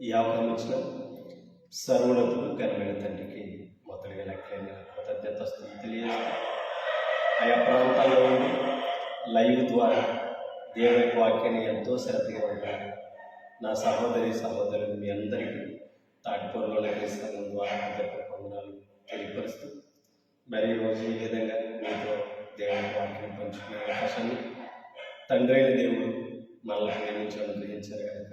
ఈ అవకాశం ఇచ్చిన సర్వులకు ఘనమైన తండ్రికి మొదటిగా లెక్కలేని కృతజ్ఞత తెలియజేస్తాను ఆయా ప్రాంతాల్లో ఉండి లైవ్ ద్వారా దేవుని యొక్క వాక్యాన్ని ఎంతో శ్రద్ధగా ఉంటారు నా సహోదరి సహోదరులు మీ అందరికీ తాటిపూర్లో సంఘం ద్వారా అందరికీ పొందనాలు తెలియపరుస్తూ మరి ఈరోజు ఈ విధంగా మీతో దేవుని వాక్యం పంచుకునే అవకాశాన్ని తండ్రి అయిన దేవుడు మనల్ని ప్రేమించి అనుగ్రహించారు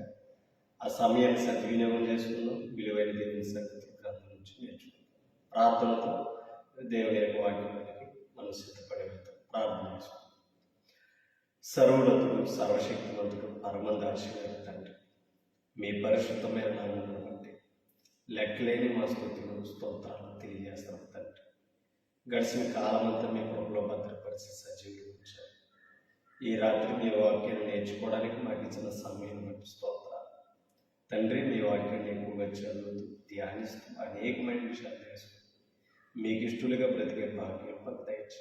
ఆ సమయాన్ని సద్వినియోగం చేసుకుందాం. విలువైన దేవుని సంగతి గ్రంథం నుంచి నేర్చుకుందాం. ప్రార్థనతో దేవుని యొక్క వాక్యానికి మనం సిద్ధపడే వెళ్తాం ప్రార్థన చేసుకుందాం. సర్వులతుడు సర్వశక్తివంతుడు పరమందాశమైన తండ్రి మీ పరిశుద్ధమైన నామమును బట్టి లెక్కలేని మా స్థుతులు స్తోత్రాలు తెలియజేస్తాం తండ్రి. గడిచిన కాలమంతా మీ ప్రభులో భద్రపరిచి సజీవులు ఉంచారు. ఈ రాత్రి మీ వాక్యాన్ని నేర్చుకోవడానికి మాకు ఇచ్చిన సమయం బట్టి తండ్రి మీ వాక్యాన్ని ఎక్కువగా చదువుతూ ధ్యానిస్తూ అనేకమైన విషయాలు తెలుసుకుంటూ మీకు ఇష్టలుగా బ్రతికే భాగ్యం మాకు దయచి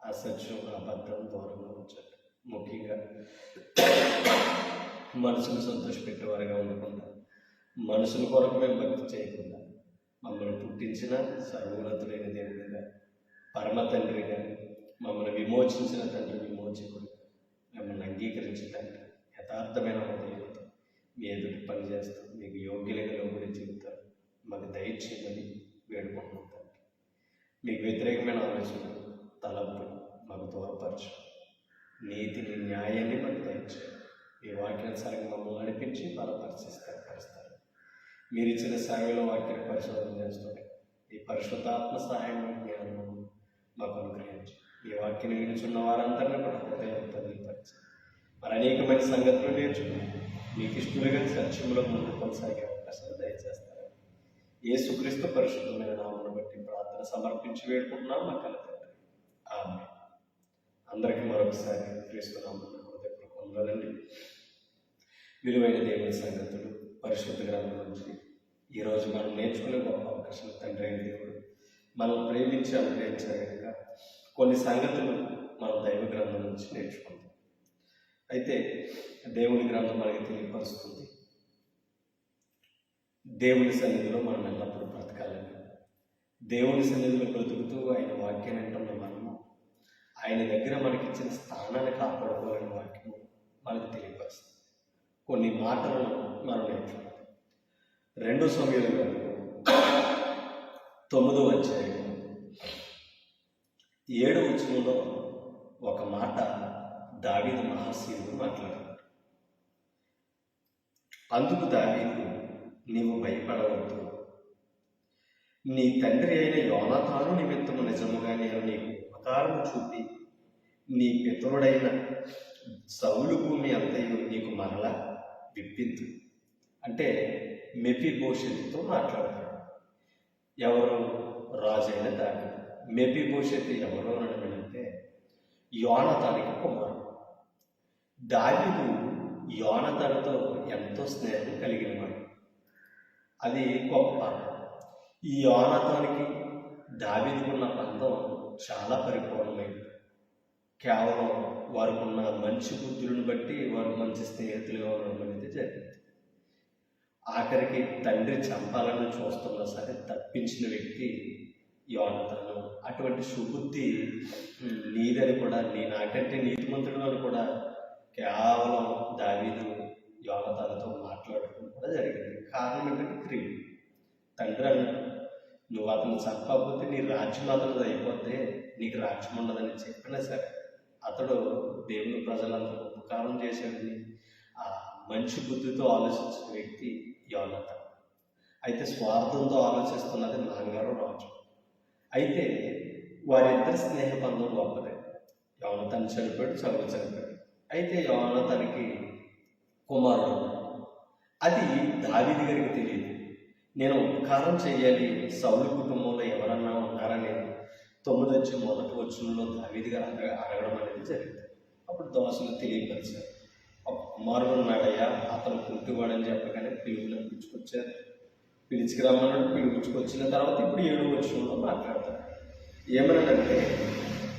అసత్యం అబద్ధం దూరంగా ఉంచండి. ముఖ్యంగా మనసును సంతోషపెట్టేవారుగా ఉండకుండా మనసుల కొరకు మేము భక్తి చేయకుండా మమ్మల్ని పుట్టించిన సర్వోన్నతులైన దేవుడిగా పరమ తండ్రిగా మమ్మల్ని విమోచించిన తండ్రి విమోచకుడు మిమ్మల్ని అంగీకరించడానికి యథార్థమైన హృదయం మీ ఎదుటి పని చేస్తూ మీకు యోగ్యులైన లోబడి జీవితాలు మాకు దయచేయమని వేడుకుంటున్నాం. మీకు వ్యతిరేకమైన ఆలోచనలు తలంపులు మాకు దూరపరచు నీతిని న్యాయాన్ని మాకు దయచేయండి మీ వాక్యానుసారంగా మమ్మల్ని నడిపించి బలపరిచి స్థిరపరుస్తారు మీరు ఇచ్చిన సేవలో వాక్యాన్ని పరిశోధన చేస్తారు ఈ పరిశుద్ధాత్మ సహాయం జ్ఞానం మాకు అనుగ్రహించి. ఈ వాక్యం వినుచున్న వారందరినీ కూడా హృదయం తదిలిపరిచి మరి అనేకమైన సంగతులు నేర్చుకున్నాం మీకు ఇష్టలుగా సత్యంలో ముందు కొనసాగే అవకాశాలు దయచేస్తారు యేసుక్రీస్తు పరిశుద్ధమైన నామను బట్టి ప్రార్థన సమర్పించి వేడుకుంటున్నాం మా కల తండ్రి. ఆమె అందరికీ మరొకసారి క్రీస్తున్నాము కొందరండి విలువైన దేవుని సంగతులు పరిశుద్ధ గ్రంథం నుంచి ఈరోజు మనం నేర్చుకునే గొప్ప అవకాశం తండ్రి అయిన దేవుడు మనం ప్రేమించి అనుగ్రహించగలిగా కొన్ని సంగతులు మనం దైవ గ్రంథం నుంచి నేర్చుకుంటాం అయితే దేవుని గ్రంథం మనకి తెలియపరుస్తుంది. దేవుని సన్నిధిలో మనం ఎల్లప్పుడూ బ్రతకాలని దేవుని సన్నిధిలో బ్రతుకుతూ ఆయన వాక్యాన్ని అంటున్న మనము ఆయన దగ్గర మనకిచ్చిన స్థానాన్ని కాపాడుకోవాలని వాక్యం మనకు తెలియపరుస్తుంది. కొన్ని మాటలను మనం నేర్చుకుంటాం రెండు సమయాలు తొమ్మిదో అధ్యాయం ఏడు వచనంలో ఒక మాట దావీదు మహాశివుడు మాట్లాడాడు. అందుకు దావీదు నీవు భయపడవద్దు. నీ తండ్రి అయిన యోనతాను నిమిత్తము నిజముగా నేను నీకు ఉపకారం చూపి నీ పితరుడైన సౌలు భూమి అంతయు నీకు మరలా విప్పింది అంటే మెపి భవిష్యత్తుతో మాట్లాడతాడు. ఎవరు రాజైన దాని మెపి భవిష్యత్తు ఎవరు అని అంటే యోనతానికి కుమారుడు. దావిదు యోనతనతో ఎంతో స్నేహం కలిగినవాడు అది గొప్ప. ఈ యోనతానికి దావిదుకున్న బంధం చాలా పరిపూర్ణమైంది. కేవలం వారికున్న మంచి బుద్ధులను బట్టి వారు మంచి స్నేహితులుగా ఉండడం అనేది జరిగింది. ఆఖరికి తండ్రి చంపాలని చూస్తున్నా సరే తప్పించిన వ్యక్తి యోనతను. అటువంటి సుబుద్ధి నీదని కూడా నీ నాకంటే నీతిమంతుడు అని కూడా కేవలం దావీదు యోనతనతో మాట్లాడటం కూడా జరిగింది. కారణం ఏంటంటే క్రియ తండ్రి అన్నాడు నువ్వు అతను చంపకపోతే నీ రాజ్యం అతను అయిపోతే నీకు రాజ్యం ఉండదని చెప్పినా సరే అతడు దేవుని ప్రజలందరూ ఉపకారం చేశాడని ఆ మంచి బుద్ధితో ఆలోచించిన వ్యక్తి యోనత అయితే స్వార్థంతో ఆలోచిస్తున్నది నాన్నగారు రాజు. అయితే వారిద్దరి స్నేహబంధం గొప్పదే. యోనతను చనిపోయాడు చదువు చనిపోయాడు. అయితే యోనతనికి కుమారుడు అది దావిది గారికి తెలియదు. నేను ఉపకారం చేయాలి సౌలు కుటుంబంలో ఎవరన్నా ఉన్నారని తొమ్మిది వచ్చి మొదటి వచ్చినలో దావిది గారు అడగ అడగడం అనేది జరిగింది. అప్పుడు దోశలు తెలియపరిచారు. ఒక కుమారుడు ఉన్నాడయ్యా అతను పుట్టివాడని చెప్పగానే పిలుపుని పిలుచుకొచ్చారు. పిలుచుకురమ్మన్నాడు. పిలుచుకొచ్చిన తర్వాత ఇప్పుడు ఏడు వచ్చంలో మాట్లాడతారు. ఏమనంటే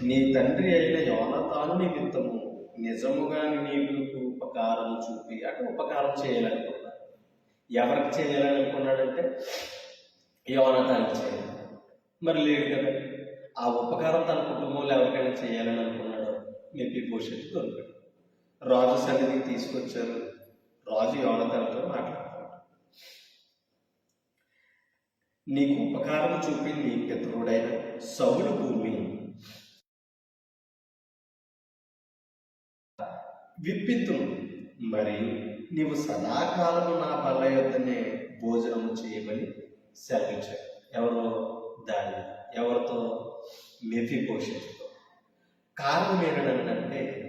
నీ తండ్రి అయిన యోనతాను నిమిత్తము నిజముగా నీకు ఉపకారం చూపి అంటే ఉపకారం చేయాలనుకున్నాడు. ఎవరికి చేయాలనుకున్నాడంటే యోనతానికి చేయాలి. మరి లేదు కదా. ఆ ఉపకారం తన కుటుంబంలో ఎవరికైనా చేయాలని అనుకున్నాడో మెప్పి పోషించి దొరికాడు. రాజు సన్నిధికి తీసుకొచ్చారు. రాజు యోనతలతో మాట్లాడుతున్నాడు. నీకు ఉపకారం చూపి నీ పితరుడైన సౌలు భూమి విప్పిత్తును మరియు నీవు సదాకాలము నా బల్ల యొద్దనే భోజనము చేయమని సెలవించాడు ఎవరు దాని ఎవరితో మెఫి పోషించుతో కారణం ఏంటంటే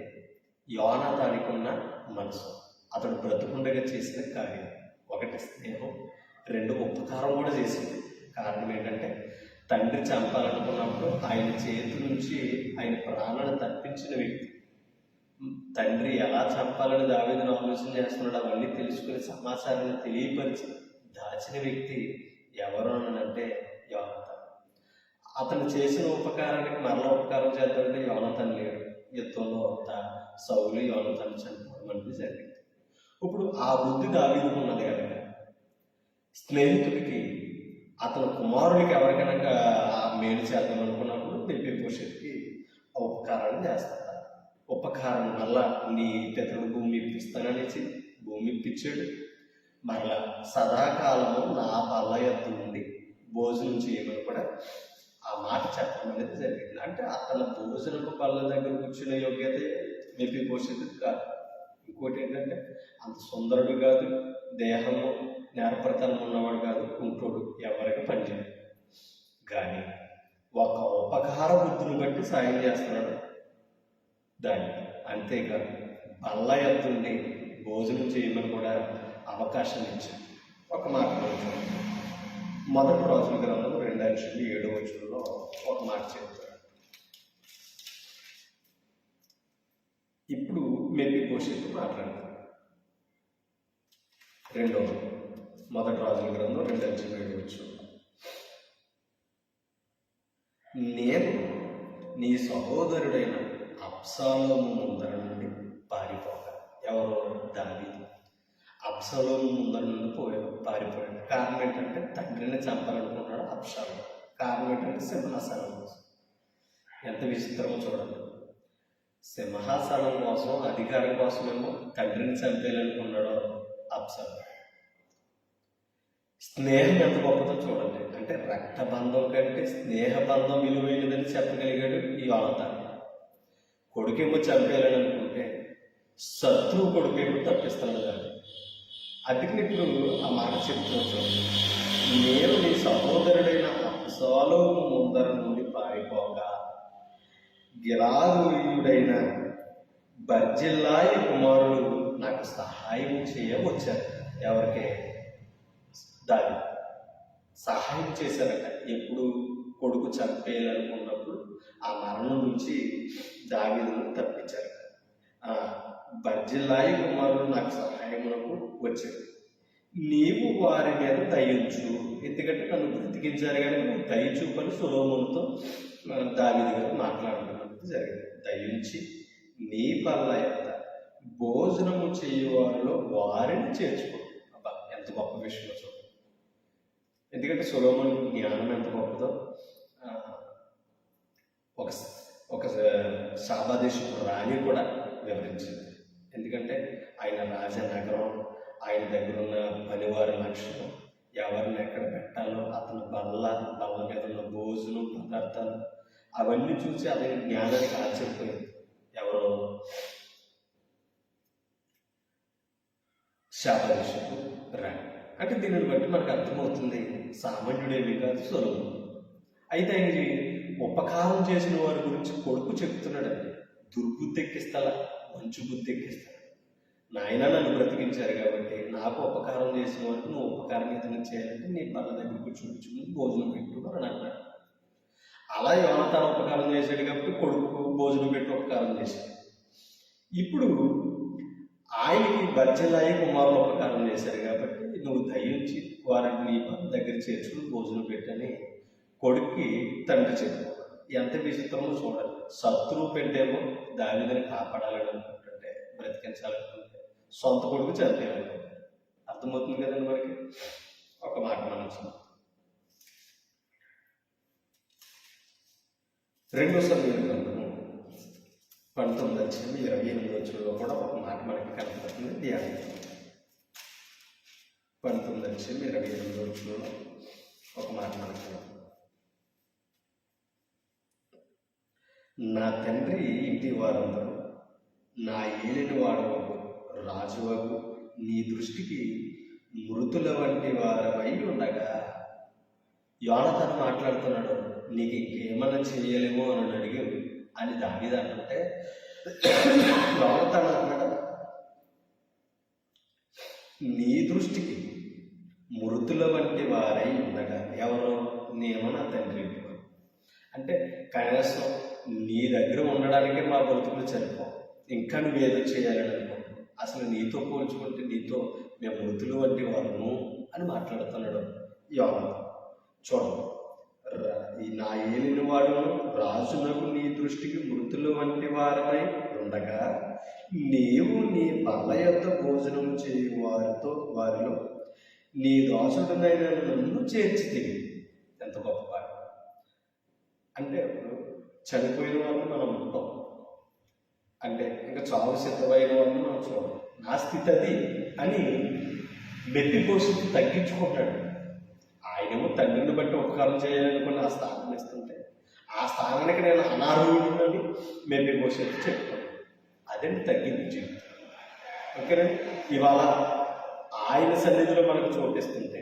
యోన ఉన్న మనసు. అతడు బ్రతుకుండగా చేసిన కార్యం. ఒకటి స్నేహం రెండు ఉపకారం కూడా చేసింది. కారణం ఏంటంటే తండ్రి చంపాలనుకున్నప్పుడు ఆయన చేతి నుంచి ఆయన ప్రాణాలు తప్పించిన వ్యక్తి. తండ్రి ఎలా చంపాలని దావేదిని ఆలోచన చేస్తున్నాడు అవన్నీ తెలుసుకుని సమాచారాన్ని తెలియపరిచి దాచిన వ్యక్తి ఎవరు అంటే యోనతన్ అతను చేసిన ఉపకారానికి మరల ఉపకారం చేద్దామంటే యోనతన్ లేడు. యుద్ధంలో అంత సౌలు యోనతను చనిపోవడం అనేది జరిగింది. ఇప్పుడు ఆ బుద్ధి దావీదుకు ఉన్నది కనుక స్నేహితుడికి అతని కుమారుడికి ఎవరికైనా మేలు చేద్దాం అనుకున్నప్పుడు బెబ్బి భవిష్యత్తుకి ఆ ఉపకారాన్ని చేస్తారు ఉపకారం వల్ల నీ పితరుడు భూమి ఇప్పిస్తాననేసి భూమి ఇప్పించాడు మరలా సదాకాలము నా బల్ల ఎత్తు ఉండి భోజనం చేయమని కూడా ఆ మాట చెప్పడం అనేది జరిగింది. అంటే అతను భోజనపు బల్ల దగ్గర కూర్చునే యోగ్యత మెప్పి భవిష్యత్తు కాదు. ఇంకోటి ఏంటంటే అంత సుందరుడు కాదు దేహము నేర్పరితనం ఉన్నవాడు కాదు కుంటోడు ఎవరికి పనిచేయడు. కానీ ఒక ఉపకార బుద్ధిని బట్టి సాయం చేస్తున్నాడు. దాన్ని. అంతేకాదు బల్ల ఎత్తుండి భోజనం చేయమని కూడా అవకాశం ఇచ్చారు. ఒక మాట మనం మొదటి రోజుల గ్రంథం రెండు అంశాలు ఏడో వచ్చుల్లో ఒక మాట చెప్తారు. ఇప్పుడు మెప్పి పోషిస్తూ మాట్లాడతారు. రెండో మొదటి రాజుల గ్రంథం రెండు అంశాలు ఏడు వచ్చు నేను నీ సహోదరుడైన అప్సలోము ముందర నుండి పారిపోక. ఎవరో దావి అప్సలోము ముందర నుండి పోయాడు పారిపోయాడు. కారణం ఏంటంటే తండ్రిని చంపాలనుకున్నాడు అప్సలం కారణం ఏంటంటే సింహాసనం కోసం. ఎంత విచిత్రమో చూడండి. సింహాసనం కోసం అధికారం కోసమేమో తండ్రిని చంపేయాలనుకున్నాడో అప్సలం స్నేహం ఎంత గొప్పదో చూడండి. అంటే రక్త బంధం కంటే స్నేహ బంధం విలువైనదని చెప్పగలిగాడు ఈ అవతారం కొడుకేమో చంపేయాలని అనుకుంటే శత్రువు కొడుకేమో తప్పిస్తాను దాన్ని అందుకని ఇప్పుడు ఆ మాట చెప్తున్నా నేను నీ సహోదరుడైన అప్సాలోము ముందర నుండి పారిపోక గిరాదుడైన బర్జిల్లాయి కుమారుడు నాకు సహాయం చేయ వచ్చారు ఎవరికి? దాని సహాయం చేశారట. ఎప్పుడు కొడుకు చంపేయాలనుకున్నప్పుడు ఆ మరణం నుంచి దావీదును తప్పించారు. ఆ బర్జిల్లాయి కుమారుడు నాకు సహాయమునకు వచ్చాడు. నీవు వారి మీద దయించు. ఎందుకంటే నన్ను బ్రతికించారు కానీ నువ్వు దయించు పని సులోములతో దావీదు గారు మాట్లాడడం జరిగింది. దయించి నీ పల్ల ఎంత భోజనము చేయవారిలో వారిని చేర్చుకో. అబ్బా ఎంత గొప్ప విషయం చూడండి ఎందుకంటే సులోమన్ జ్ఞానం ఎంత గొప్పదో ఒక ఒక శాబాదేశపు రాణి కూడా వివరించింది. ఎందుకంటే ఆయన రాజనగరం ఆయన దగ్గర ఉన్న పనివారి లక్ష్యం ఎవరిని ఎక్కడ పెట్టాలో అతని బల్ల బల్ల మీద ఉన్న భోజనం పదార్థాలు అవన్నీ చూసి అతని జ్ఞానానికి ఆశ్చర్యపోయింది ఎవరు? శాపదేశపు రాణి. అంటే దీనిని బట్టి మనకు అర్థమవుతుంది సామాన్యుడేమి కాదు సులభం. అయితే ఆయన ఉపకారం చేసిన వారి గురించి కొడుకు చెప్తున్నాడండి. దుర్బుద్ధి ఎక్కిస్తాలా మంచి బుద్ధి ఎక్కిస్తాడు నాయన నన్ను బ్రతికించారు కాబట్టి నాకు ఉపకారం చేసిన వారికి నువ్వు ఉపకారం ఏదైనా చేయాలంటే నీ బల్ల దగ్గర కూర్చోబెట్టుకుని భోజనం పెట్టు అని అన్నాడు. అలా తన ఉపకారం చేశాడు కాబట్టి కొడుకు భోజనం పెట్టి ఉపకారం చేశాడు. ఇప్పుడు ఆయనకి బచ్చలాయి కుమారులు ఉపకారం చేశారు కాబట్టి నువ్వు దయించి వారిని నీ దగ్గర చేర్చుకుని భోజనం పెట్టని కొడుక్కి తండ్రి చెప్పు ఎంత విచిత్రమో చూడాలి శత్రువు పెట్టేమో దావిదని కాపాడాలని అనుకుంటుంటే బ్రతికించాలనుకుంటే సొంత కొడుకు చంపేయాలనుకుంటాడు అర్థమవుతుంది కదండి మనకి? ఒక మాట మనం రెండో సమయం గ్రంథము పంతొమ్మిది వచ్చింది ఇరవై ఎనిమిది వచ్చుల్లో కూడా ఒక మాట మనకి కనపడుతుంది. ధ్యానం పంతొమ్మిది వచ్చింది ఇరవై ఎనిమిది వచ్చుల్లో ఒక మాట మనకి కనపడుతుంది. నా తండ్రి ఇంటి వారందరూ. నా ఏలిన వాడవకు రాజువకు నీ దృష్టికి మృతుల వంటి వారమై ఉండగా యోనతను మాట్లాడుతున్నాడు నీకు ఇంకేమైనా చేయలేమో అని అడిగి అని దావిద అంటే యోనతను అన్నాడు నీ దృష్టికి మృతుల వంటి వారై ఉండగా ఎవరు? నేను నా తండ్రి అంటే కనీసం నీ దగ్గర ఉండడానికే మా బతుకులు సరిపో ఇంకా నువ్వు ఏదో చేయాలని అనుకో అసలు నీతో పోల్చుకుంటే నీతో మేము మృతులు వంటి వారును అని మాట్లాడుతున్నాడు యోన చూడండి రా- ఈ నా ఏలిన వాడును రాజునకు నీ దృష్టికి మృతులు వంటి వారమై ఉండగా నీవు నీ బల్ల యొక్క భోజనం చేయు వారితో వారిలో నీ దోషుడనైన నన్ను చేర్చితివి ఎంత గొప్ప అంటే ఇప్పుడు చనిపోయిన వాళ్ళు మనం ఉంటాం. అంటే ఇంకా చావు సిద్ధమైన వాళ్ళు మనం చూడం. నా స్థితి అది అని మెట్టి పోషించి తగ్గించుకుంటాడు. ఆయనేమో తండ్రిని బట్టి ఉపకారం చేయాలనుకుని ఆ స్థానం ఇస్తుంటే ఆ స్థానానికి నేను అనారోగ్యుడని మెట్టి పోషించి చెప్తాను అదండి తగ్గింది జీవితం? ఓకేనా? ఇవాళ ఆయన సన్నిధిలో మనకు చోటిస్తుంటే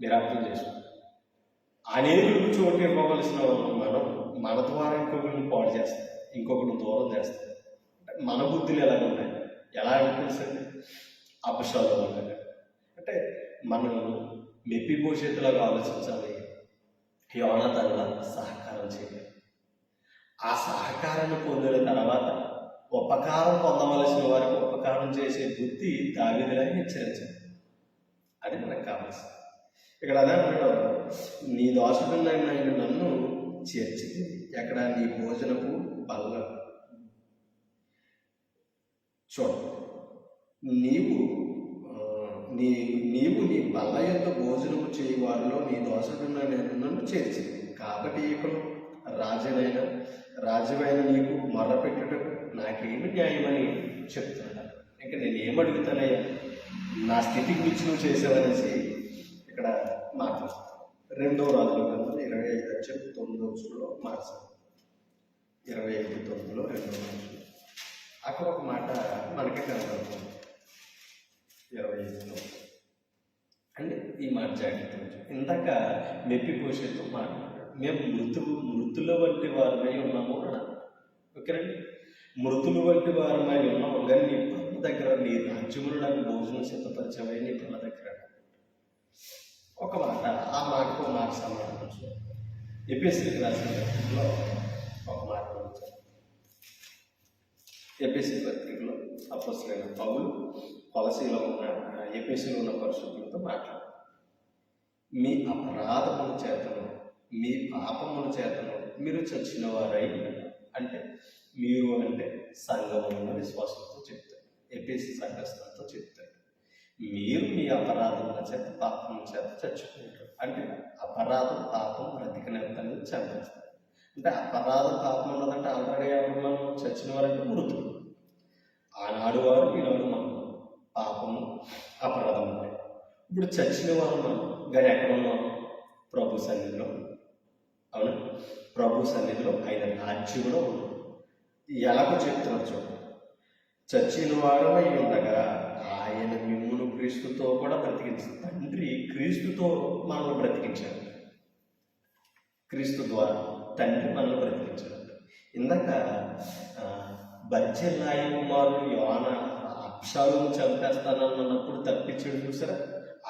మీరు అర్థం చేసుకోండి. అనేది చోటు ఇవ్వవలసిన మనం మన ద్వారా ఇంకొకరిని పాడు చేస్తాం ఇంకొకరిని దూరం చేస్తాం అంటే మన బుద్ధులు ఎలా ఉన్నాయి ఎలా అనిపిస్తుంది? అపశాలు ఉన్నాయి అంటే మనం మెప్పి భవిష్యత్తులాగా ఆలోచించాలి. యోనతల్ల సహకారం చేయాలి. ఆ సహకారాన్ని పొందిన తర్వాత ఉపకారం పొందవలసిన వారికి ఉపకారం చేసే బుద్ధి దావిదిలా హెచ్చరించాలి. అది మనకు కావాల్సింది. ఇక్కడ అదే అంటాడు నీ దోషుడునైన ఆయన నన్ను చేర్చింది. ఎక్కడ? నీ భోజనపు బల్ల చూడు నీవు నీ నీవు నీ బల్ల యొక్క భోజనము చేయి వారిలో నీ దోషుడున్న నన్ను చేర్చింది. కాబట్టి ఇప్పుడు రాజునైన రాజువైన నీకు మర్ర పెట్టుటకు నాకేమి న్యాయమని చెప్తున్నాడు. ఇంకా నేను ఏమడుగుతానయ్యా నా స్థితికి మించి నువ్వు చేసావనేసి ఇక్కడ మాట్లాడుతాను రెండవ రాజుల గ్రంథం ఇరవై ఐదు వచ్చి తొమ్మిదో రోజుల్లో మార్చాను ఇరవై ఐదు తొమ్మిదిలో రెండవ రోజులు అక్కడ ఒక మాట మనకి కనబడుతుంది. ఇరవై ఐదు అంటే ఈ మాట జాగ్రత్త ఇందాక మెప్పి పోషేతో మాట మేము మృతు మృతుల వంటి వారమై ఉన్నాము అన్నాడు. ఓకేనండి మృతులు వంటి వారమై ఉన్నాము. కానీ నీ పనుల దగ్గర నీ రాజ్యములు నాకు భోజనం సిద్ధపరిచమై నీ పనుల దగ్గర ఒక మాట ఆ మాటకు ఒక మాట సమాధానం ఎపిఎస్సికి రాసిన పత్రికలో ఒక మాట ఉంచారు ఎపిఎస్సి పత్రికలో అపస్సులైన పౌలు పాలసీలో ఉన్న ఎపిఎస్సిలో ఉన్న పరిశుద్ధులతో మాట్లాడారు. మీ అపరాధముల చేతను మీ పాపముల చేతను మీరు చచ్చిన వారై అంటే మీరు అంటే సంఘమున్న విశ్వాసంతో చెప్తారు. ఎపిఎస్సి సంఘస్థలతో చెప్తారు. మీరు మీ అపరాధముల చేత పాపం చేత చచ్చిపోయారు. అంటే అపరాధం పాపం బ్రతికినంతని చంపేస్తారు. అంటే అపరాధ పాపం ఉన్నదంటే ఆల్రెడీ ఎవరు మనం చచ్చిన వారంటే మృతులు. ఆనాడు వారు ఈనాడు మనం. పాపము అపరాధం ఉంటాయి ఇప్పుడు చచ్చిన వారు మనం. కానీ ఎక్కడ ఉన్నాం? ప్రభు సన్నిధిలో. అవును? ప్రభు సన్నిధిలో ఆయన రాజ్యంలో ఉన్నాం ఎలాగో చెప్తున్నారు చూడండి. చచ్చిన వారమై ఉండగా ఆయన మిమ్మును క్రీస్తుతో కూడా బ్రతికించారు. తండ్రి క్రీస్తుతో మనల్ని బ్రతికించాడు క్రీస్తు ద్వారా తండ్రి మనల్ని బ్రతికించాడు ఇందాక ఆ, కుమారుడు యోన అప్షాలను చంపేస్తానన్నప్పుడు తప్పించాడు చూసారా?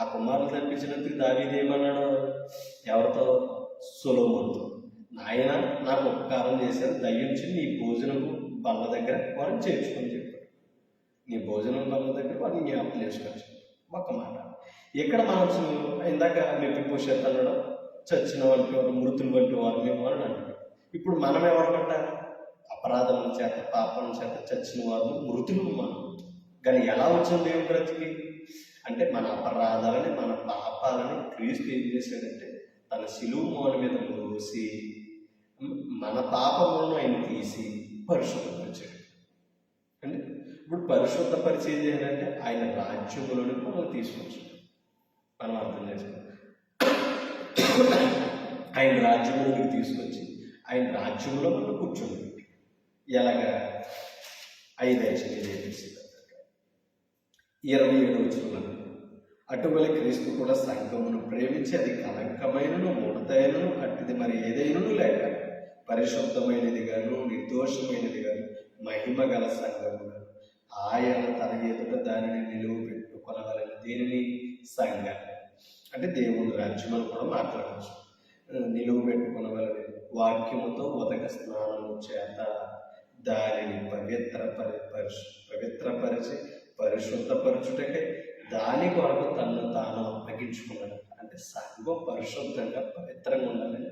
ఆ కుమారులు తప్పించినందుకు దావీదేమన్నాడు ఎవరితో? సొలోమోన్తో. నాయన నాకు ఉపకారం చేశారు. దయ్యుంచి నీ భోజనము బల్ల దగ్గర వారిని చేర్చుకొని నీ భోజనం బల్ల దగ్గర వారిని జ్ఞాపకం చేసుకోవచ్చు. ఒక్క మాట. ఎక్కడ మనం ఇందాక మెప్పి పోషేది అనడం చచ్చిన వంటి వారు మృతులు వంటి వారు మేము అని అంటారు ఇప్పుడు మనం ఎవరమంట అపరాధం చేత పాపం చేత చచ్చిన వారు మృతులు మనం. కానీ ఎలా వచ్చింది దేవుని బ్రతికి? అంటే మన అపరాధాలని మన పాపాలని క్రీస్తు ఏం చేశాడంటే తన సిలువు మోన మీద మోసి మన పాపములను ఆయన తీసి పరిశుభ్రం అంటే ఇప్పుడు పరిశుద్ధపరిచి ఏం చేయాలంటే ఆయన రాజ్యములను మనం తీసుకొచ్చాడు మనం అర్థం చేసుకోవాలి ఆయన రాజ్యములోకి తీసుకొచ్చి ఆయన రాజ్యంలో మనం కూర్చోండి ఎలాగా? ఐదు యాక్షన్ చేసి ఇరవై ఏడు వచ్చిన అటువల క్రీస్తు కూడా సంఘమును ప్రేమించి అది కలంకమైనను ముడతైనను అట్టిది మరి ఏదైనను లేక పరిశుద్ధమైనది గాను నిర్దోషమైనది గాను మహిమ గల సంఘము ఆయన తన ఎదుట దానిని నిలువ పెట్టుకొనగలని దీనిని సంఘ. అంటే దేవుని రాజ్యమని కూడా మాట్లాడవచ్చు. నిలువ పెట్టుకునగలని వాక్యముతో ఉదక స్నానము చేత దానిని పవిత్ర పరి పరిశు పవిత్రపరిచి పరిశుద్ధపరచుటకే దాని కొరకు తను తాను అప్పగించుకున్నాడు. అంటే సంఘం పరిశుద్ధంగా పవిత్రంగా ఉండాలని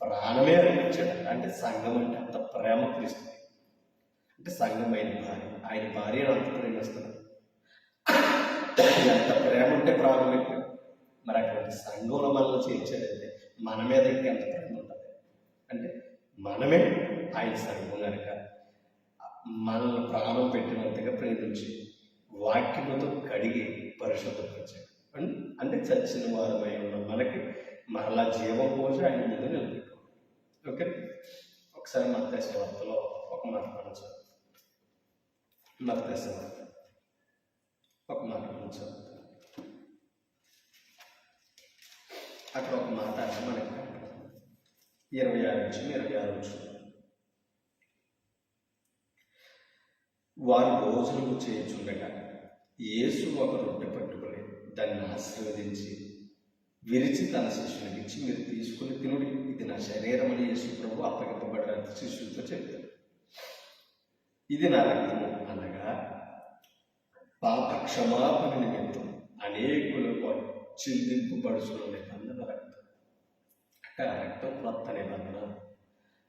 ప్రాణమే అర్పించాడు. అంటే సంఘం అంటే అంత ప్రేమ క్రీస్తు. అంటే సంఘం ఆయన భార్య ఆయన భార్యను అంత ప్రేమిస్తున్నాడు ఎంత ప్రేమ ఉంటే ప్రాబ్లం పెట్టాడు. మరి అటువంటి సంఘంలో మనల్ని చేర్చాడంటే మన మీద ఇంకెంత ప్రేమ ఉంటుంది? అంటే మనమే ఆయన సంఘం కనుక మనల్ని ప్రాణం పెట్టినంతగా ప్రేమించి వాక్యముతో కడిగి పరిశుద్ధపరిచాడు అంటే చచ్చిన వారమై ఉన్న మనకి మరలా జీవం పోసి ఆయన ముందు నిలబెట్టుకోవాలి. ఓకే? ఒకసారి మత్స్య వార్తలో ఒక మాట మనం చదువుతాం మత్స్య ఒక మాట మనం అక్కడ ఒక మాట మనకి ఇరవై ఆరు నుంచి ఇరవై ఆరు నుంచి వారు భోజనము చేయించుండగా యేసు ఒక రొట్టె పట్టుకొని దాన్ని ఆశీర్వదించి విరిచి తన శిష్యునికి ఇచ్చి మీరు తీసుకుని తినుడి ఇది నా శరీరం అని యేసు ప్రభు అప్పగింపబడ్డ శిష్యులతో చెప్తారు ఇది నా రక్తము పాప క్షమాపణ నిమిత్తం అనేకుల చిందింపు చిందింపబడుచున్న నిబంధన రక్తం. అట్ట రక్తం కొత్త నిబంధన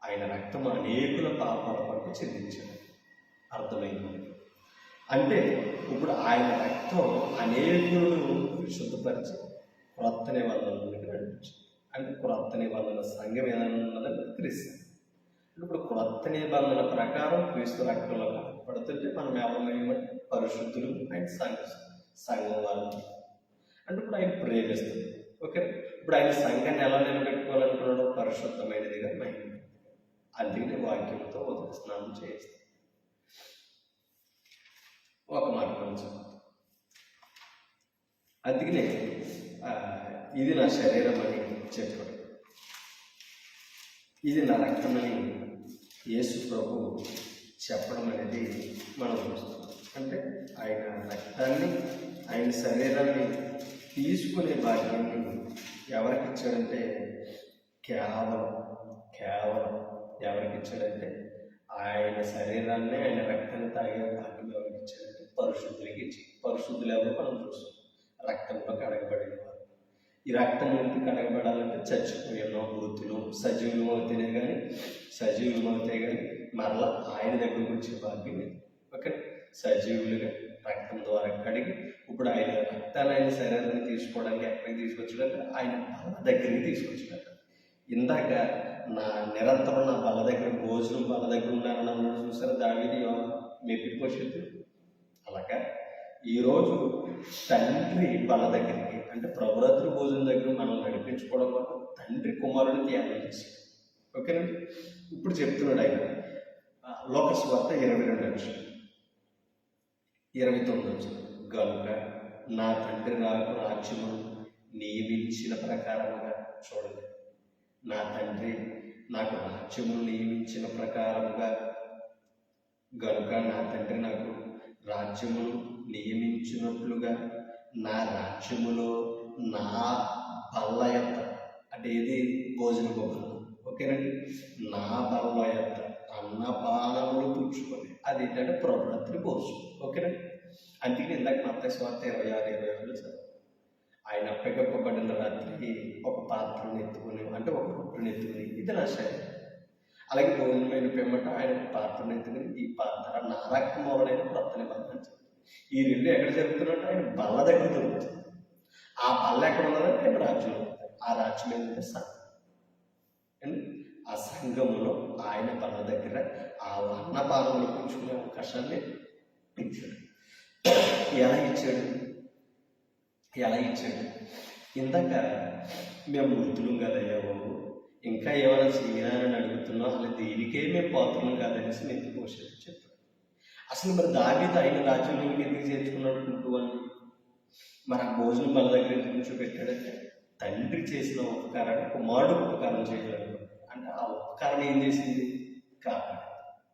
ఆయన రక్తం అనేకుల పాపాల కొరకు చెందించాడు. అర్థమైంది? అంటే ఇప్పుడు ఆయన రక్తం అనేకులను శుద్ధపరిచి క్రొత్త నిబంధనలకు నడిపించింది. అంటే క్రొత్త నిబంధన సంఘం ఏదైనా ఉన్నదని క్రీస్తు ఇప్పుడు క్రొత్త నిబంధన ప్రకారం క్రీస్తు రక్తంలో పడుతుంటే మనం ఎవరమేమంటే పరిశుద్ధులు ఆయన సంఘ సంఘం వాళ్ళు అంటే ఇప్పుడు ఆయన ప్రేమిస్తుంది ఓకే? ఇప్పుడు ఆయన సంఘాన్ని ఎలా నిలబెట్టుకోవాలనుకున్నాడో పరిశుద్ధమైనదిగా మైండ్ అందుకని వాక్యంతో ఉదక స్నానం చేస్తాం ఒక మాట కొంచెం అందుకనే ఇది నా శరీరం అని చెప్పాడు. ఇది నా రక్తమని యేసు ప్రభు చెప్పడం అనేది మనం చూస్తాం. అంటే ఆయన రక్తాన్ని ఆయన శరీరాన్ని తీసుకునే భాగ్యాన్ని ఎవరికి ఇచ్చాడంటే కేవలం కేవలం ఎవరికి ఇచ్చాడంటే ఆయన శరీరాన్ని ఆయన రక్తాన్ని తాగే భాగ్యం ఎవరికి ఇచ్చాడంటే పరిశుద్ధులకి ఇచ్చి పరిశుద్ధులు ఎవరు మనం చూస్తాం. రక్తంలో కడగబడిన వారు. ఈ రక్తం నుండి కడగబడాలంటే చచ్చిపోయిన మృతులు సజీవులు అవుతేనే కానీ సజీవులు అవుతాయి కానీ మరలా ఆయన దగ్గరకు వచ్చే భాగ్యం ఓకే సజీవులుగా రక్తం ద్వారా కడిగి ఇప్పుడు ఆయన రక్తాన్ని ఆయన శరీరాన్ని తీసుకోవడానికి ఎక్కడికి తీసుకొచ్చాడంటే ఆయన బల దగ్గరికి తీసుకొచ్చాడట. ఇందాక నా నిరంతరం నా బల దగ్గర భోజనం బల దగ్గర ఉన్నారని అన్నాడు చూసారు దావిని మెప్పిపోషిద్దు అలాగా? ఈరోజు తండ్రి బల దగ్గరికి అంటే ప్రభురాత్రి భోజనం దగ్గర మనల్ని నడిపించుకోవడం వల్ల తండ్రి కుమారుడికి ధ్యానం చేసి ఓకేనండి ఇప్పుడు చెప్తున్నాడు ఆయన. లోకస్ వార్త ఇరవై రెండు వచ్చింది ఇరవై తొమ్మిది వచ్చింది గనుక నా తండ్రి నాకు రాజ్యము నియమించిన ప్రకారముగా చూడండి. నా తండ్రి నాకు రాజ్యము నియమించిన ప్రకారముగా. గనుక నా తండ్రి నాకు రాజ్యమును నియమించినట్లుగా నా రాజ్యములో నా బల్ల యొక్క అంటే ఏది? భోజన గొప్పలు ఓకేనండి నా బల్ల యొక్క అన్నపానములు పుచ్చుకొని అది ఏంటంటే ప్రభురాత్రి భోజనం ఓకేనా? అందుకే ఇందాక మత స్వార్థ ఇరవై ఆరు ఇరవై ఏళ్ళు చదువు. ఆయన అప్పగొప్పబడిన రాత్రి ఒక పాత్రను ఎత్తుకుని అంటే ఒక రొట్టెను ఎత్తుకుని ఇది నా శరీరం. అలాగే భోజనమైన పిమ్మట ఆయన ఒక పాత్రను ఎత్తుకుని ఈ పాత్ర నా రక్తం వలన నిబంధన ఈ రెండు ఎక్కడ జరుగుతున్నట్టు ఆయన బల్ల దగ్గర జరుగుతుంది ఆ బల్ల ఎక్కడ ఉన్నదంటే ఆయన రాజ్యం ఆ రాజ్యం ఏంటంటే ఆ సంఘములో ఆయన బల్ల దగ్గర ఆ అన్నపానంలో కూర్చునే అవకాశాన్ని ఇచ్చాడు. ఎలా ఇచ్చాడు? ఎలా ఇచ్చాడు? ఇందాక మేము మృతులం కదయ్యా బాబు ఇంకా ఏమైనా చేయాలని అడుగుతున్నాం అసలు దేనికే మేము పాత్రం కాదనేసి నేను వచ్చేది చెప్పాను అసలు మరి దావీదు ఆయన రాజ్యంలోకి ఎందుకు చేర్చుకున్నాడు కుంటూ మరి ఆ భోజనం మన దగ్గర ఎందుకు కూర్చోబెట్టాడంటే తండ్రి చేసిన ఉపకారాన్ని కుమారుడు ఉపకారం చేయాలి అంటే ఆ ఉపకారం ఏం చేసింది? కాపాడు.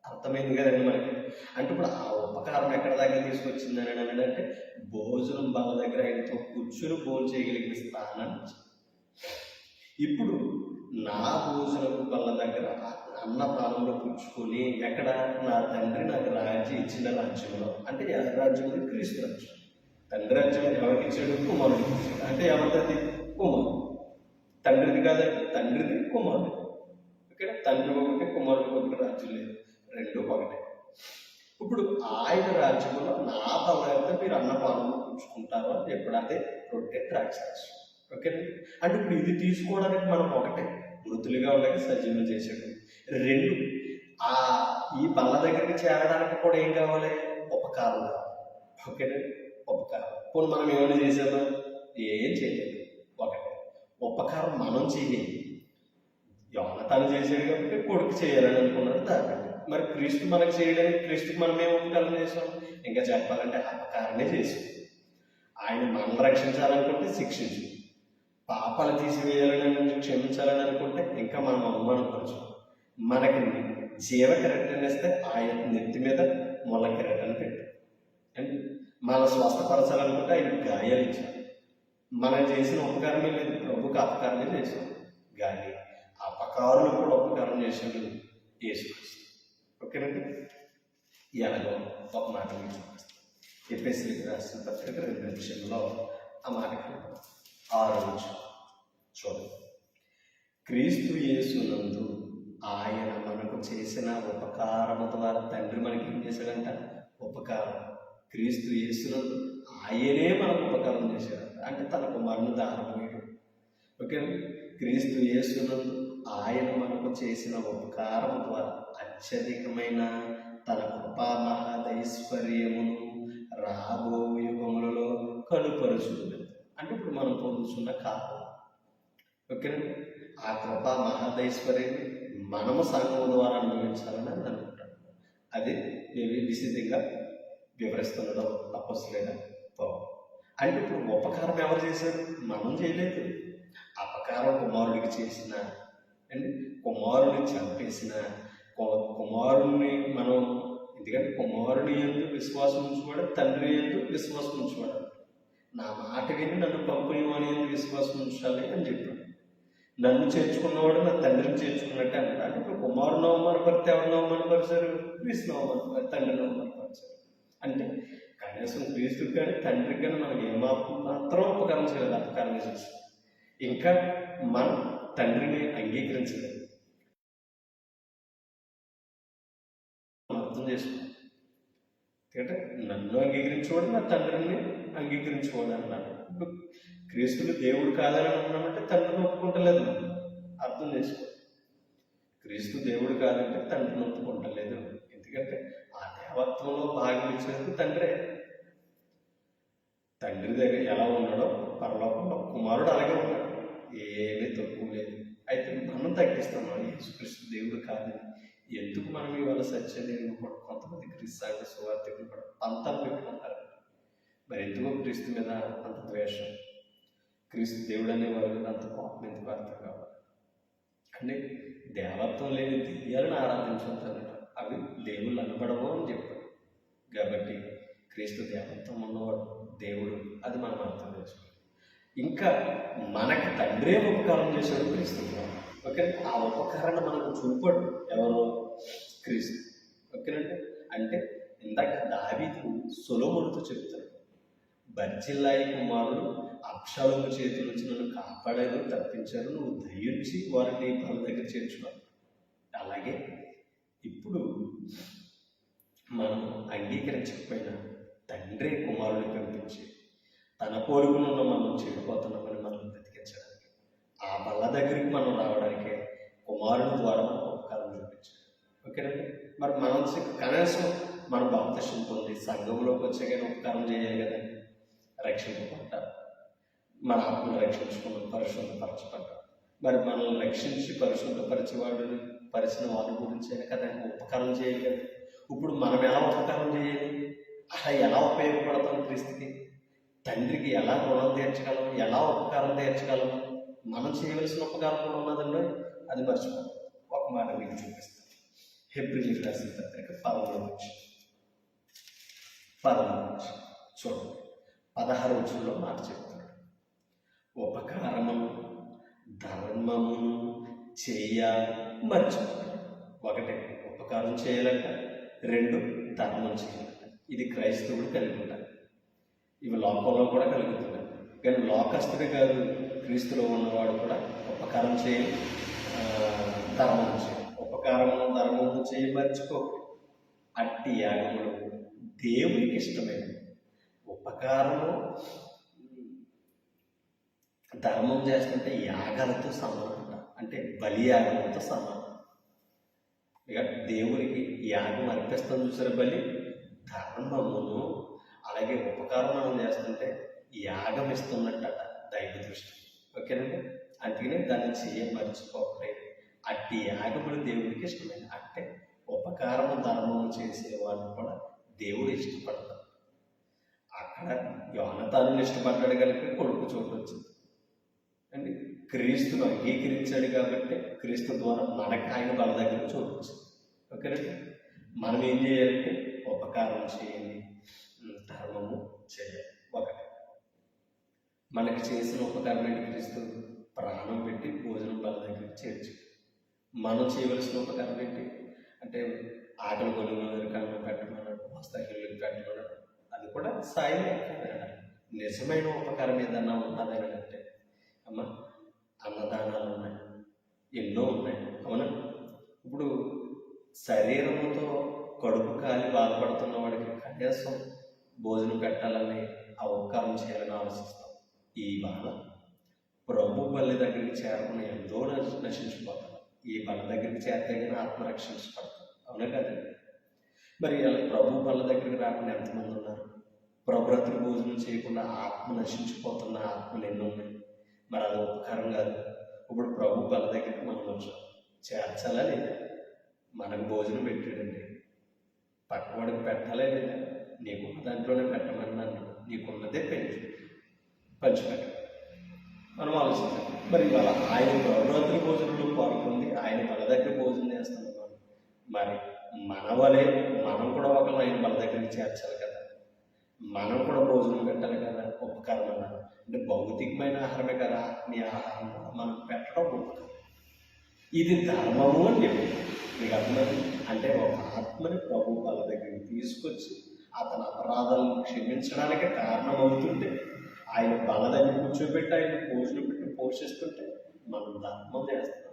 అర్థమైంది కదండి మనకి. అంటే ఇప్పుడు ఆ ఉపకారం ఎక్కడ దాకా తీసుకొచ్చిందని అని అంటే భోజనం బల దగ్గర ఆయనతో కూర్చుని భోజనం చేయగలిగిన స్థానం ఇప్పుడు నా భోజనపు బల్ల దగ్గర అన్న ప్రాణంలో పుచ్చుకొని ఎక్కడ? నా తండ్రి నాకు రాజ్యం ఇచ్చిన రాజ్యంలో. అంటే ఎవరి రాజ్యంలో? క్రీస్తు రాజ్యం. తండ్రి రాజ్యం ఎవరికి ఇచ్చాడు? కుమారుడు అంటే ఎవరిది? కుమారుడు. తండ్రిది కాదండి. తండ్రిది కుమారుడు. ఇక్కడ తండ్రి ఒకటి కుమారుడు ఒకటి రాజ్యం లేదు. రెండు ఒకటే. ఇప్పుడు ఆయన రాజ్యంలో నా బల్ల మీరు అన్నపానంలో ఉంచుకుంటారో అని చెప్పాడు అదే రొట్టె ద్రాక్ష ఓకేనండి అంటే ఇప్పుడు ఇది తీసుకోవడానికి మనం ఒకటే. మృతులుగా ఉండగా సజీవులు చేసాడు రెండు ఆ ఈ బల్ల దగ్గరికి చేరడానికి కూడా ఏం కావాలి? ఉపకారం ఓకేనండి ఉపకారం. ఇప్పుడు మనం ఏమైనా చేసామా? ఏం చేయలేదు. ఒకటే. ఉపకారం మనం చేయాలి. యోనతాను చేసాడు కాబట్టి కొడుకు చేయాలని అనుకున్నాడు దాన్ని మరి క్రీస్తు మనకు చేయడానికి క్రీస్తుకి మనం ఏం ఉపకారం చేసాం ఇంకా చెప్పాలంటే అపకారమే చేసాం ఆయన మనం రక్షించాలనుకుంటే శిక్షించు. పాపాలు తీసివేయాలని క్షమించాలని అనుకుంటే ఇంకా మనం అవమానపరచు. మనకి జీవ కిరటన్ ఇస్తే ఆయన నెత్తి మీద ముళ్ళ కిరటన్ పెట్టు. అండ్ మన స్వస్థపరచాలనుకుంటే ఆయన గాయాలు ఇచ్చారు. మనం చేసిన ఉపకారమే లేదు ప్రభుకి అపకారమే చేసాం గాయాలు అపకారులు కూడా ఉపకారం చేశాడు యేసుక్రీస్తు. ఓకేనండి? ఎలాగో ఒక మాట మీకు చూపిస్తాను ఎపిఎస్సీకి రాసిన పత్రిక రెండు నిమిషంలో ఆ మాటకి ఆరు నిమిషం చూడండి. క్రీస్తు యేసునందు ఆయన మనకు చేసిన ఉపకారము ద్వారా తండ్రి మనకి ఏం చేశాడంట? ఉపకారం. క్రీస్తు యేసునందు ఆయనే మనకు ఉపకారం చేశాడంట. అంటే తన కుమారుని దారపోయాడు ఓకే క్రీస్తు యేసునందు ఆయన మనకు చేసిన ఉపకారం ద్వారా అత్యధికమైన తన కృపా మహాదైశ్వర్యమును రాబో యుగములలో కనుపరుచుకున్నది అంటే ఇప్పుడు మనం పొందుతున్న కాలం. ఓకేనండి ఆ కృపా మహాదైశ్వర్యం మనము సంఘం ద్వారా అనుభవించాలని అని అనుకుంటాను అది నేను విశిద్ధంగా వివరిస్తున్నాడు అప్పసలేదా పౌరు అంటే ఇప్పుడు ఉపకారం ఎవరు చేశారు? మనం చేయలేదు. అపకారం కుమారుడికి చేసిన అండి కుమారుని చంపేసిన కుమారుణ్ణి మనం ఎందుకంటే కుమారుని ఎందు విశ్వాసం ఉంచుకోవడం తండ్రి ఎందు విశ్వాసం ఉంచుకోవడం నా మాట విని నన్ను పంపిణీ అని ఎందు విశ్వాసం ఉంచాలి అని చెప్పాడు. నన్ను చేర్చుకున్నవాడు నా తండ్రిని చేర్చుకున్నట్టే అన్నాడు అంటే ఇప్పుడు కుమారుని అవమానపరితే ఎవరిని అవమానపరిచారు? క్రీస్తుని అవమానపరి తండ్రిని అవమానపరిచారు. అంటే కనీసం క్రీస్తుకి కానీ తండ్రికి కానీ మనం ఏమాత్రం మాత్రం ఉపకారం చేయలేదు అపకారం చేసి ఇంకా మనం తండ్రిని అంగీకరించలేదు. అర్థం చేసుకో. ఎందుకంటే నన్ను అంగీకరించేవాడు నా తండ్రిని అంగీకరించేవాడు అన్నాడు. ఇప్పుడు క్రీస్తుని దేవుడు కాదని అన్నామంటే తండ్రిని ఒప్పుకుంటలేదు. అర్థం చేసుకో. క్రీస్తు దేవుడు కాదంటే తండ్రిని ఒప్పుకుంటలేదు. ఎందుకంటే ఆ దేవత్వంలో భాగం ఇచ్చినందుకు తండ్రే. తండ్రి దగ్గర ఎలా ఉన్నాడో పరలోకంలో కుమారుడు అలాగే ఉన్నాడు. ఏమీ తక్కువ లేదు. అయితే మనం తగ్గిస్తున్నాం మనం యేసుక్రీస్తు దేవుడు కాదని. ఎందుకు మనం ఇవాళ సత్యదేవుని కూడా కొంతమంది క్రీస్తు సువార్థికులు కూడా పంతం పెట్టుకుంటారు. మరి ఎందుకో క్రీస్తు మీద అంత ద్వేషం? క్రీస్తు దేవుడు అనే వారి మీద అంత కోపం ఎందుకు అర్థం కావాలి? అంటే దేవత్వం లేని దెయ్యాలను ఆరాధించుకుంటారట అవి దేవుళ్ళు అనబడవు అని చెప్పారు. కాబట్టి క్రీస్తు దేవత్వం ఉన్నవాడు దేవుడు అది మనం అర్థం చేసుకోవాలి. ఇంకా మనకి తండ్రే ఉపకారం చేశాడు క్రీస్తు. ఓకే? ఆ ఉపకారణ మనకు చూపడు ఎవరు? క్రీస్తు. ఓకేనండి అంటే? ఇందాక దావీదు సొలోములతో చెప్తాడు. బర్జిల్లాయి కుమారుడు అక్షరము చేతుల నుంచి నన్ను కాపాడారు తప్పించారు నువ్వు దయించి వారిని వాళ్ళ దగ్గర చేర్చున్నావు అలాగే ఇప్పుడు మనం అంగీకరించకపోయినా తండ్రి కుమారుని పంపించి తన పోలుకునున్న మనం చెడిపోతున్నామని మనం బ్రతికించడానికి ఆ బల్ల దగ్గరికి మనం రావడానికే కుమారుని ద్వారా మనకు ఉపకారం చూపించాడు. ఓకేనండి మరి మనం కనీసం మన బాప్తిష్టం పొంది సంఘంలోకి వచ్చే కానీ ఉపకారం చేయాలి కదా? రక్షింపబడ్డారు మన ఆత్మను రక్షించుకున్నాం పరిశుద్ధపరచబడ్డాం మరి మనల్ని రక్షించి పరిశుద్ధపరిచేవాడు పరిచిన వాళ్ళ గురించి కదా ఉపకారం చేయాలి కదా? ఇప్పుడు మనం ఎలా ఉపకారం చేయాలి? అలా ఎలా ఉపయోగపడతాం క్రీస్తుకి? తండ్రికి ఎలా రుణం తీర్చగలం ఎలా ఉపకారం తీర్చగలం మనం చేయవలసిన ఉపకారం కూడా ఉన్నదండి. అది మర్చిపో ఒక మాట మీకు చూపిస్తాను. హెబ్రిల్ రాసిన పత్రిక పదమూడు వచ్చి చూడండి. పదహారు వచ్చంలో మాట చెప్తాడు ఉపకారమును ధర్మమును చేయ మర్చిపోతాడు ఒకటి ఉపకారం చేయాలంట రెండు ధర్మం చేయాలంట. ఇది క్రైస్తవుడు కలిగి ఉండాలి. ఇవి లోకంలో కూడా కలుగుతున్నాయి. కానీ లోకస్తుడు కాదు. క్రీస్తులో ఉన్నవాడు కూడా ఉపకారం చేయి ధర్మం చేయి. ఉపకారము ధర్మము చేయి మర్చిపో. అట్టి యాగములు దేవునికి ఇష్టమైన ఉపకారము ధర్మం చేస్తుంటే యాగాలతో సమానం అంటే. బలి యాగములతో సమానం. ఇక దేవునికి యాగం అర్పిస్తాం చూసారు బలి? ధర్మమును అలాగే ఉపకారం మనం చేస్తుంటే యాగం ఇస్తున్నట్ట దైవ దృష్టి. ఓకేనండి? అందుకనే దాన్ని చేయ మర్చిపోకలేదు అట్టి యాగములు దేవుడికి ఇష్టమైన అంటే ఉపకారము ధర్మము చేసే వాళ్ళు కూడా దేవుడు ఇష్టపడతారు అక్కడ యోనతాను ఇష్టపడ్డాడు కనుక కొడుకు చోటు వచ్చింది. అండి? క్రీస్తును అంగీకరించాడు కాబట్టి క్రీస్తు ద్వారా మనకు ఆయన బల దగ్గర చోటు వచ్చింది. ఓకేనండి? మనం ఏం చేయాలంటే ఉపకారం చేయాలి ధర్మము చేయాలి ఒకటి. మనకి చేసిన ఉపకారం ఏంటి క్రీస్తు? ప్రాణం పెట్టి భోజనం బల దగ్గరికి చేర్చు. మనం చేయవలసిన ఉపకారం ఏంటి? అంటే ఆకలి కొనుగోలు కన్ను పెట్టమన్నాడు హస్తహిల్లుకి పెట్టమన్నాడు. అది కూడా సాయం నిజమైన ఉపకారం ఏదన్నా ఉన్నదని అంటే అమ్మ అన్నదానాలు ఉన్నాయి. ఎన్నో ఉన్నాయి. అవునా? ఇప్పుడు శరీరంతో కడుపు కాలి బాధపడుతున్న వాడికి కనీసం భోజనం పెట్టాలని ఆ ఉపకారం చేయాలని ఆలోచిస్తాం. ఈ బాధ ప్రభు బల్లి దగ్గరికి చేరకుండా ఎంతో నశించిపోతాం. ఈ బల్ల దగ్గరికి చేరితే కానీ ఆత్మరక్షించబడతాం అవునా కదండి మరి ఇలా ప్రభు బల్ల దగ్గరికి రాకుండా ఎంతమంది ఉన్నారు? ప్రభు రాత్రి భోజనం చేయకుండా ఆత్మ నశించిపోతున్న ఆత్మలు ఎన్నో ఉన్నాయి? మరి అది ఉపకారం కాదు. ఇప్పుడు ప్రభు బల దగ్గరికి మనం వచ్చాం. చేర్చాలా లేదా? మనకు భోజనం పెట్టాడండి. పక్కవాడికి పెట్టాలా లేదా? నీకున్న దాంట్లోనే పెట్టమన్నాను నీకున్నదే పెంచు పంచిపెట్ట. మనం ఆలోచించాలి మరి వాళ్ళ ఆయన గౌరవతుల భోజనంలో పాల్గొంది ఆయన బల దగ్గర భోజనం చేస్తాం మరి మన వలే మనం కూడా ఒకళ్ళు ఆయన బల దగ్గరికి చేర్చాలి కదా. మనం కూడా భోజనం పెట్టాలి కదా ఉపకారం అన్నారు అంటే భౌతికమైన ఆహారమే కదా నీ ఆహారం మనం పెట్టడం ఉపకారం ఇది ధర్మము అని చెప్పి మీకు అర్థమైంది అంటే ఒక ఆత్మని ప్రభు వాళ్ళ దగ్గరికి తీసుకొచ్చి అతని అపరాధాలను క్షమించడానికే కారణం అవుతుంటే ఆయన బలదని కూర్చోబెట్టి ఆయన పోషణ పెట్టి పోషిస్తుంటే మనం ధర్మం చేస్తున్నాం.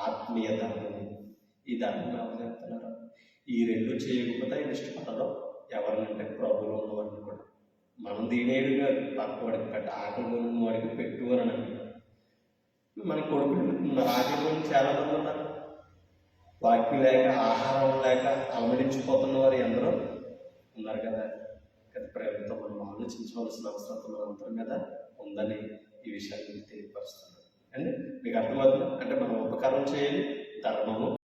ఆత్మీయ ధర్మం. ఈ ధర్మం ఎవరు చెప్తున్నారు ఈ రెండు చేయకపోతే ఆయన ఇష్టపడడం ఎవరినంటే ప్రభులు ఉన్నవాడిని కూడా. మనం దీనేడు కాదు పక్కవాడికి పెట్ట ఆకలి కొని వాడికి పెట్టు అని అంటున్నాం మన కొడుకులు మన గురించి చాలా మంది ఉన్నారు. వాక్యం లేక ఆహారం లేక అలమడించిపోతున్న వారు ఎందరో. ఉన్నారు కదా. గత ప్రేమతో మనం ఆలోచించవలసిన అవసరం మన అందరం మీద ఉందని ఈ విషయాన్ని మీకు తెలియపరుస్తున్నాను అండి మీకు అర్థమవుతుంది? అంటే మనం ఉపకారం చేయాలి ధర్మము